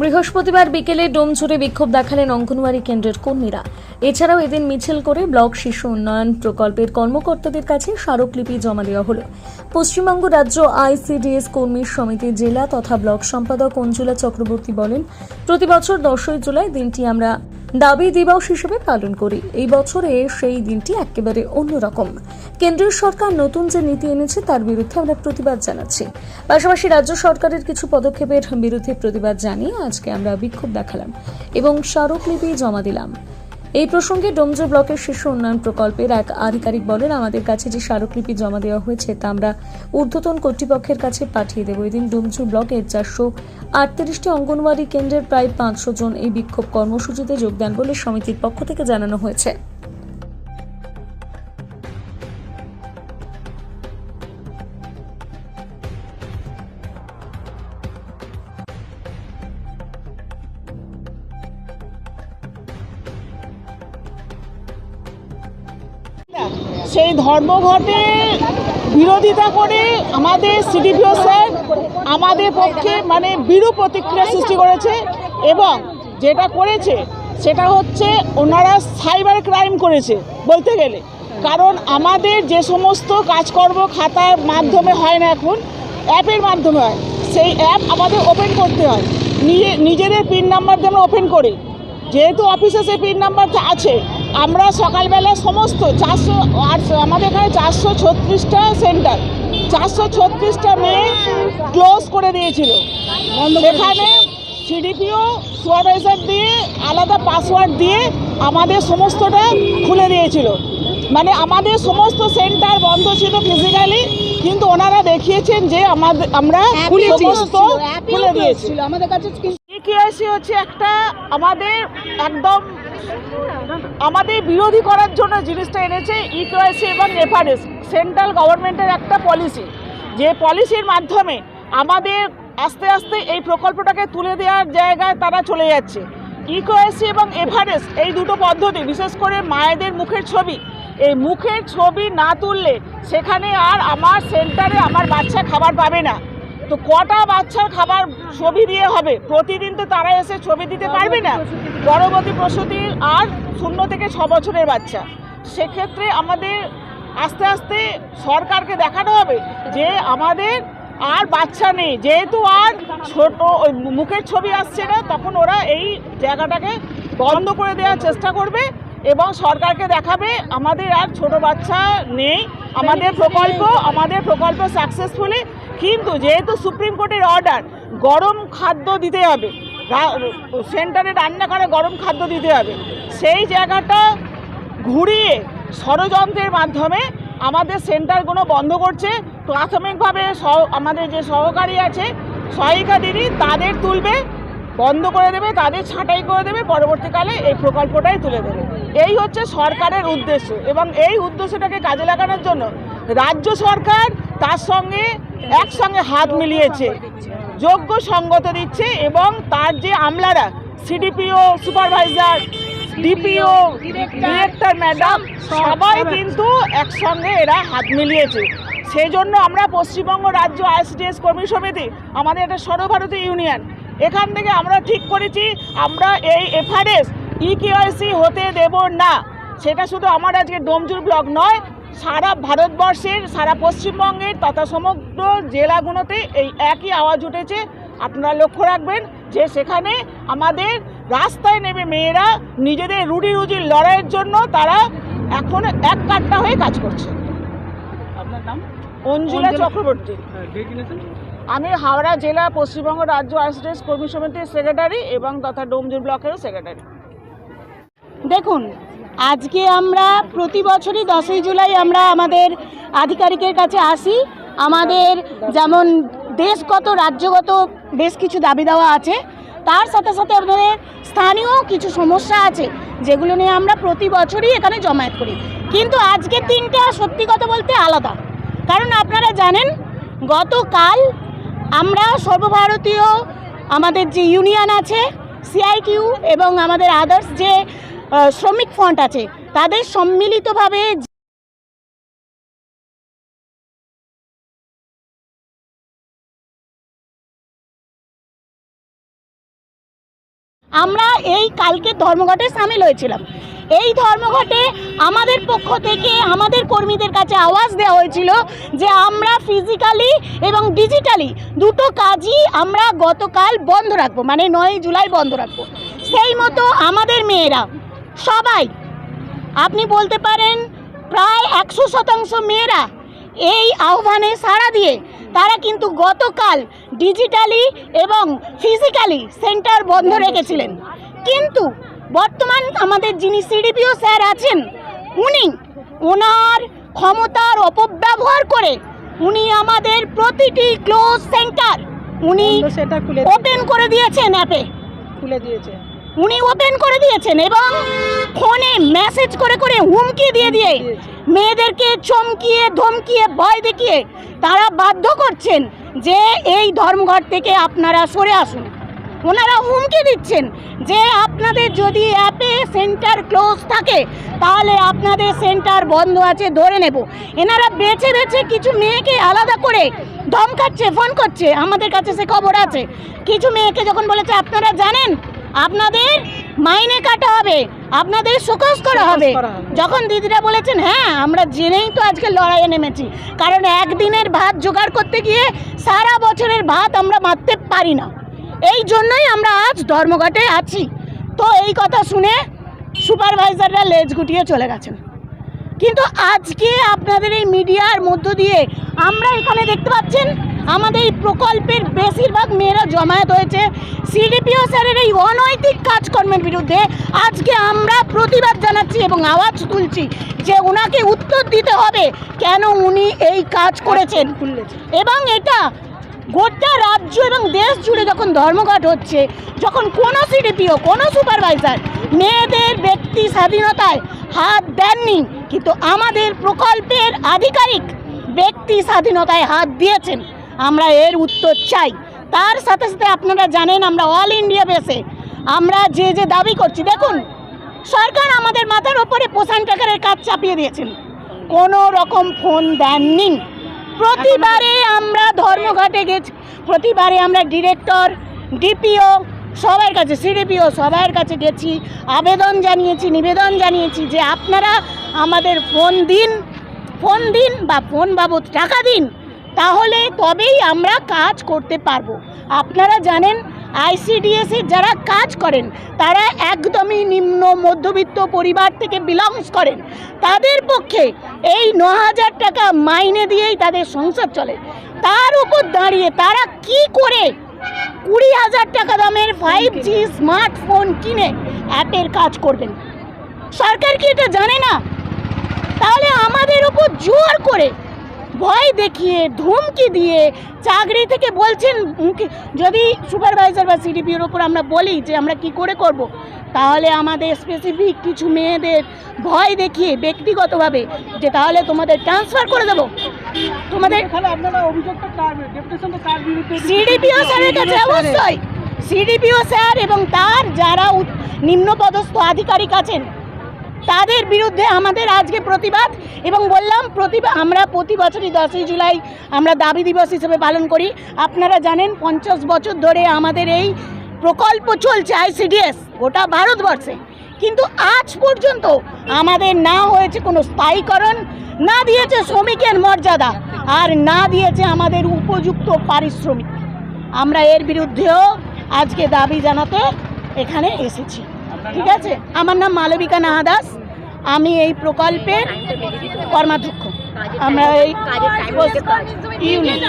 বৃহস্পতিবার বিকেলে ডোমজুড়ে বিক্ষোভ দেখালেন অঙ্গনওয়াড়ি কেন্দ্রের কর্মীরা। এছাড়াও এদিন মিছিল করে ব্লক শিশু উন্নয়ন প্রকল্পের কর্মকর্তাদের কাছে স্মারকলিপি জমা দেওয়া হলো। পশ্চিমবঙ্গ রাজ্য আইসিডিএস কর্মী সমিতির জেলা তথা ব্লক সম্পাদক অঞ্জুলা চক্রবর্তী বলেন, প্রতি বছর দশই জুলাই দিনটি আমরা দাবি দিবস হিসেবে পালন করি। এই বছরে সেই দিনটি একেবারে অন্যরকম। কেন্দ্রীয় সরকার নতুন যে নীতি এনেছে, তার বিরুদ্ধে আমরা প্রতিবাদ জানাচ্ছি। পাশাপাশি রাজ্য সরকারের কিছু পদক্ষেপের বিরুদ্ধে প্রতিবাদ জানিয়ে আজকে আমরা বিক্ষোভ দেখালাম এবং স্মারকলিপি জমা দিলাম। এই প্রসঙ্গে ডোমজো ব্লকের শীর্ষ উন্নয়ন প্রকল্পের এক আধিকারিক বলেন, আমাদের কাছে যে স্মারকলিপি জমা দেওয়া হয়েছে, তা আমরা ঊর্ধ্বতন কর্তৃপক্ষের কাছে পাঠিয়ে দেব। এদিন ডোমজু ব্লকের চারশো আটত্রিশটি অঙ্গনওয়াড়ি কেন্দ্রের প্রায় পাঁচশো জন এই বিক্ষোভ কর্মসূচিতে যোগদান বলে সমিতির পক্ষ থেকে জানানো হয়েছে। সেই ধর্মঘটে বিরোধিতা করে আমাদের সিডিপিও স্যার আমাদের পক্ষে মানে বিরূপ প্রতিক্রিয়া সৃষ্টি করেছে এবং যেটা করেছে সেটা হচ্ছে ওনারা সাইবার ক্রাইম করেছে বলতে গেলে। কারণ আমাদের যে সমস্ত কাজকর্ম খাতার মাধ্যমে হয় না এখন অ্যাপের মাধ্যমে হয়। সেই অ্যাপ আমাদের ওপেন করতে হয়। নিজে, নিজেদের পিন নাম্বার দিয়ে ওপেন করি। যেহেতু অফিসে সেই পিন নাম্বারটা আছে আমরা সকালবেলা সমস্ত চারশো আর আমাদের এখানে চারশো ছত্রিশটা সেন্টার। চারশো ছত্রিশটা মেয়ে ক্লোজ করে দিয়েছিল। এখানে সিডিপিও সুপারভাইজার দিয়ে আলাদা পাসওয়ার্ড দিয়ে আমাদের সমস্তটা খুলে দিয়েছিল। মানে আমাদের সমস্ত সেন্টার বন্ধ ছিল ফিজিক্যালি কিন্তু ওনারা দেখিয়েছেন যে আমাদের আমরা সমস্ত খুলে দিয়েছি। আমাদের কাছে হচ্ছে একটা আমাদের একদম আমাদের বিরোধী করার জন্য জিনিসটা এনেছে ইকেআইসি এবং এফআরএস সেন্ট্রাল গভর্নমেন্টের একটা পলিসি। যে পলিসির মাধ্যমে আমাদের আস্তে আস্তে এই প্রকল্পটাকে তুলে দেওয়ার জায়গায় তারা চলে যাচ্ছে। ইকোএসি এবং এভারেস এই দুটো পদ্ধতি, বিশেষ করে মায়েদের মুখের ছবি, এই মুখের ছবি না তুললে সেখানে আর আমার সেন্টারে আমার বাচ্চা খাবার পাবে না। তো কটা বাচ্চার খাবার ছবি দিয়ে হবে? প্রতিদিন তো তারা এসে ছবি দিতে পারবে না। গর্ভবতী প্রসূতির আর শূন্য থেকে ছ বছরের বাচ্চা। সেক্ষেত্রে আমাদের আস্তে আস্তে সরকারকে দেখানো হবে যে আমাদের আর বাচ্চা নেই। যেহেতু আর ছোট, ওই মুখের ছবি আসছে না, তখন ওরা এই জায়গাটাকে বন্ধ করে দেওয়ার চেষ্টা করবে এবং সরকারকে দেখাবে আমাদের আর ছোট বাচ্চা নেই। আমাদের প্রকল্প আমাদের প্রকল্প সাকসেসফুলি কিন্তু যেহেতু সুপ্রিম কোর্টের অর্ডার গরম খাদ্য দিতে হবে। সেন্টারে রান্না করে গরম খাদ্য দিতে হবে। সেই জায়গাটা ঘুরিয়ে ষড়যন্ত্রের মাধ্যমে আমাদের সেন্টারগুলো বন্ধ করছে। প্রাথমিকভাবে আমাদের যে সহকারী আছে, সহায়িকা দিদি, তাদের তুলবে, বন্ধ করে দেবে, তাদের ছাঁটাই করে দেবে, পরবর্তীকালে এই প্রকল্পটাই তুলে দেবে। এই হচ্ছে সরকারের উদ্দেশ্য এবং এই উদ্দেশ্যটাকে কাজে লাগানোর জন্য রাজ্য সরকার তার সঙ্গে একসঙ্গে হাত মিলিয়েছে। যোগ্য সঙ্গত দিচ্ছে এবং তার যে আমলারা CDPO supervisor DPO director madam সবাই কিন্তু একসঙ্গে এরা হাত মিলিয়েছে। সেই জন্য আমরা পশ্চিমবঙ্গ রাজ্য আইসিডিএস কর্মী সমিতি আমাদের একটা সর্বভারতীয় ইউনিয়ন এখান থেকে আমরা ঠিক করেছি আমরা এই এফআরএস ইকেআইসি হতে দেব না। সেটা শুধু আমার আজকে ডোমজুর ব্লক নয় সারা ভারতবর্ষের সারা পশ্চিমবঙ্গের তথা সমগ্র জেলাগুলোতে এই একই আওয়াজ উঠেছে। আপনারা লক্ষ্য রাখবেন যে সেখানে আমাদের রাস্তায় নেমে মেয়েরা নিজেদের রুটি রুজির লড়াইয়ের জন্য তারা এখন এক কাট্টা হয়ে কাজ করছে। আপনার নাম? অঞ্জুলা চক্রবর্তী। আমি হাওড়া জেলা পশ্চিমবঙ্গ রাজ্য আইসিডিএস কর্মী সমিতির সেক্রেটারি এবং তথা ডোমজুর ব্লকেরও সেক্রেটারি। দেখুন আজকে আমরা প্রতি বছরই দশই জুলাই আমরা আমাদের আধিকারিকের কাছে আসি। আমাদের যেমন দেশগত, রাজ্যগত বেশ কিছু দাবি দেওয়া আছে। তার সাথে সাথে আমাদের স্থানীয় কিছু সমস্যা আছে, যেগুলো নিয়ে আমরা প্রতি বছরই এখানে জমায়েত করি। কিন্তু আজকের দিনটা সত্যি কথা বলতে আলাদা। কারণ আপনারা জানেন, গতকাল আমরা সর্বভারতীয় আমাদের যে ইউনিয়ন আছে সিআইটিউ এবং আমাদের আদার্স যে শ্রমিক ফ্রন্ট আছে। তাদের সম্মিলিতভাবে আমরা এই কালকে ধর্মঘটে সামিল হয়েছিলাম। এই ধর্মঘটে আমাদের পক্ষ থেকে আমাদের কর্মীদের কাছে আওয়াজ দেওয়া হয়েছিল যে আমরা ফিজিক্যালি এবং ডিজিটালি দুটো কাজই আমরা গতকাল বন্ধ রাখব মানে নয় জুলাই বন্ধ রাখব। সেই মতো আমাদের মেয়েরা সবাই। আপনি বলতে পারেন প্রায় একশো শতাংশ মেয়েরা এই আহ্বানে সাড়া দিয়ে তারা কিন্তু গতকাল ডিজিটালি এবং ফিজিক্যালি সেন্টার বন্ধ রেখেছিলেন। কিন্তু বর্তমান আমাদের যিনি সিডিপিও স্যার আছেন উনি ওনার ক্ষমতার অপব্যবহার করে উনি আমাদের প্রতিটি ক্লোজ সেন্টার উনি সেটা খুলে ওপেন করে দিয়েছেন অ্যাপে। খুলে দিয়েছে। উনি ওপেন করে দিয়েছেন এবং ফোনে মেসেজ করে করে হুমকি দিয়ে দিয়ে মেয়েদেরকে চমকিয়ে, ধমকিয়ে, ভয় দেখিয়ে তারা বাধ্য করছেন যে এই ধর্মঘট থেকে আপনারা সরে আসুন। ওনারা হুমকি দিচ্ছেন যে আপনাদের যদি অ্যাপে সেন্টার ক্লোজ থাকে, তাহলে আপনাদের সেন্টার বন্ধ আছে, ধরে নেব। এনারা বেছে বেছে কিছু মেয়েকে আলাদা করে ধমকাচ্ছে ফোন করছে। আমাদের কাছে সে খবর আছে। কিছু মেয়েকে যখন বলেছে, আপনারা জানেন আপনাদের মাইনে কাটা হবে আপনাদের শোকজ করা হবে। যখন দিদিরা বলেছেন হ্যাঁ আমরা জেনেই তো আজকে লড়াইয়ে নেমেছি কারণ একদিনের ভাত জোগাড় করতে গিয়ে সারা বছরের ভাত আমরা মারতে পারি না। এই জন্যই আমরা আজ ধর্মঘটে আছি। তো এই কথা শুনে সুপারভাইজাররা লেজ গুটিয়ে চলে গেছেন। কিন্তু আজকে আপনাদের এই মিডিয়ার মধ্য দিয়ে আমরা এখানে দেখতে পাচ্ছেন আমাদের এই প্রকল্পের বেশিরভাগ মেয়েরা জমায়েত হয়েছে সিডিপিও স্যারের এই অনৈতিক কাজকর্মের বিরুদ্ধে আজকে আমরা প্রতিবাদ জানাচ্ছি এবং আওয়াজ তুলছি যে ওনাকে উত্তর দিতে হবে কেন উনি এই কাজ করেছেন। এবং এটা গোটা রাজ্য এবং দেশ জুড়ে যখন ধর্মঘট হচ্ছে যখন কোনো সিডিপিও কোনো সুপারভাইজার মেয়েদের ব্যক্তি স্বাধীনতায় হাত দেননি কিন্তু আমাদের প্রকল্পের আধিকারিক ব্যক্তি স্বাধীনতায় হাত দিয়েছেন আমরা এর উত্তর চাই। তার সাথে সাথে আপনারা জানেন আমরা অল ইন্ডিয়া বেসে আমরা যে যে দাবি করছি, দেখুন, সরকার আমাদের মাথার ওপরে পোষণ টাকারের কাজ চাপিয়ে দিয়েছেন। কোনো রকম ফোন দেননি। প্রতিবারে আমরা ধর্মঘটে গেছি, প্রতিবারে আমরা ডিরেক্টর ডিপিও সবার কাছে সিডিপিও সবার কাছে গেছি, আবেদন জানিয়েছি, নিবেদন জানিয়েছি যে আপনারা আমাদের ফোন দিন ফোন দিন বা ফোন বাবদ টাকা দিন। তাহলে তবেই আমরা কাজ করতে পারব। আপনারা জানেন আইসিডিএস এর যারা কাজ করেন তারা একদমই নিম্ন মধ্যবিত্ত পরিবার থেকে বিলংস করেন। তাদের পক্ষে এই ন হাজার টাকা মাইনে দিয়েই তাদের সংসার চলে। তার উপর দাঁড়িয়ে তারা কি করে কুড়ি হাজার টাকা দামের ফাইভ জি স্মার্টফোন কিনে অ্যাপের কাজ করবেন? সরকার কি এটা জানে না? তাহলে আমাদের উপর জোর করে ভয় দেখিয়ে ধমকি দিয়ে চাকরি থেকে বলছেন মুখে- যদি সুপারভাইজার বা সিডিপিওর ওপর আমরা বলি যে আমরা কি করে করব। তাহলে আমাদের স্পেসিফিক কিছু মেয়েদের ভয় দেখিয়ে ব্যক্তিগতভাবে যে তাহলে তোমাদের ট্রান্সফার করে দেবো। তোমাদের সিডিপিও স্যারের কাছে অবশ্যই। সিডিপিও স্যার এবং তার যারা নিম্নপদস্থ আধিকারিক আছেন তাদের বিরুদ্ধে আমাদের আজকে প্রতিবাদ এবং বললাম প্রতিবাদ আমরা প্রতি বছরই দশই জুলাই আমরা দাবি দিবস হিসেবে পালন করি। আপনারা জানেন পঞ্চাশ বছর ধরে আমাদের এই প্রকল্প চলছে আইসিডিএস, গোটা ভারতবর্ষে। কিন্তু আজ পর্যন্ত আমাদের না হয়েছে কোনো স্থায়ীকরণ, না দিয়েছে শ্রমিকের মর্যাদা, আর না দিয়েছে আমাদের উপযুক্ত পারিশ্রমিক। আমরা এর বিরুদ্ধেও আজকে দাবি জানাতে এখানে এসেছি। ঠিক আছে? আমার নাম মালবিকা নাহা দাস। আমি এই প্রকল্পের কর্মাধ্যক্ষ। আমরা এই ইউনিট